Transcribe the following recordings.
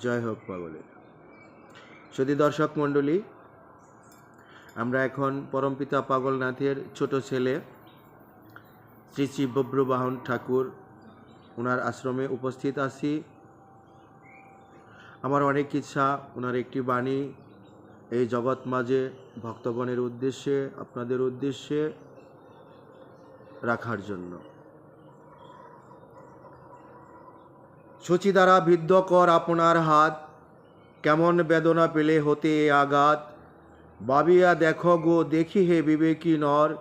জয় হোক পাগলের যদি দর্শক মণ্ডলী, আমরা এখন পরমপিতা পাগলনাথের ছোট ছেলে শ্রী শ্রী বব্রবাহন ঠাকুর ওনার আশ্রমে উপস্থিত আছি। আমার অনেক ইচ্ছা ওনার একটি বাণী, এই জগৎ মাঝে ভক্তগণের উদ্দেশ্যে, আপনাদের উদ্দেশ্যে রাখার জন্য। সূচি দ্বারা বিদ্ধ কর আপনার হাত। কেমন বেদনা পেলে হতে আঘাত। বাবিয়া দেখো গো, দেখি হে বিবেকী নর,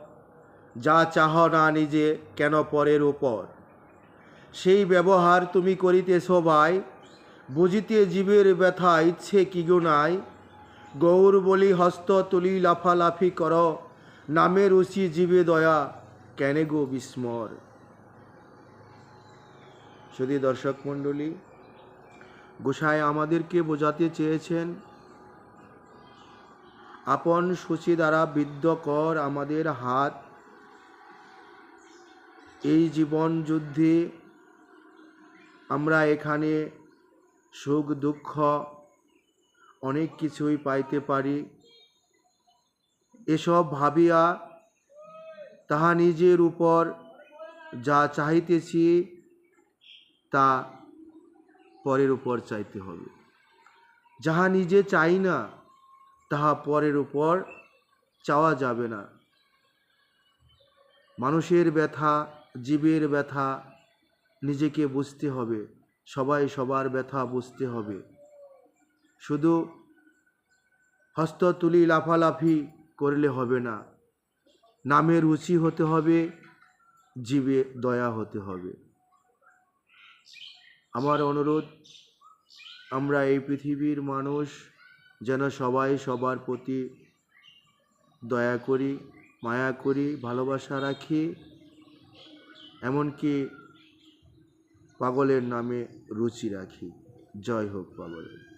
যা চাহ না নিজে, কেন পরের উপর? সেই ব্যবহার তুমি করিতেছ ভাই, বুঝিতে জীবের ব্যথা, ইচ্ছে কি গো নাই। গৌর বলি, হস্ত তুলি, লাফালাফি কর নামের উচি জীবে দয়া, কেনে গো বিস্মর? শুধু দর্শক মণ্ডলী, গোসাই আমাদেরকে বোঝাতে চেয়েছেন, আপন সূচি দ্বারা বিদ্ধ কর আমাদের হাত। এই জীবন যুদ্ধে আমরা এখানে সুখ, দুঃখ, অনেক কিছুই পাইতে পারি। এসব ভাবিয়া তাহা নিজের উপর যা চাহিতেছি তা পরের উপর চাইতে হবে। যাহা নিজে চাই না, তাহা পরের উপর চাওয়া যাবে না। মানুষের ব্যথা, জীবের ব্যথা নিজেকে বুঝতে হবে, সবাই সবার ব্যথা বুঝতে হবে। শুধু হস্ত তুলি লাফালাফি করলে হবে না, নামের রুচি হতে হবে, জীবে দয়া হতে হবে। আমার অনুরোধ, আমরা এই পৃথিবীর মানুষ যেন সবাই সবার প্রতি দয়া করি, মায়া করি, ভালোবাসা রাখি, এমনকি পাগলের নামে রুচি রাখি। জয় হোক পাগলের।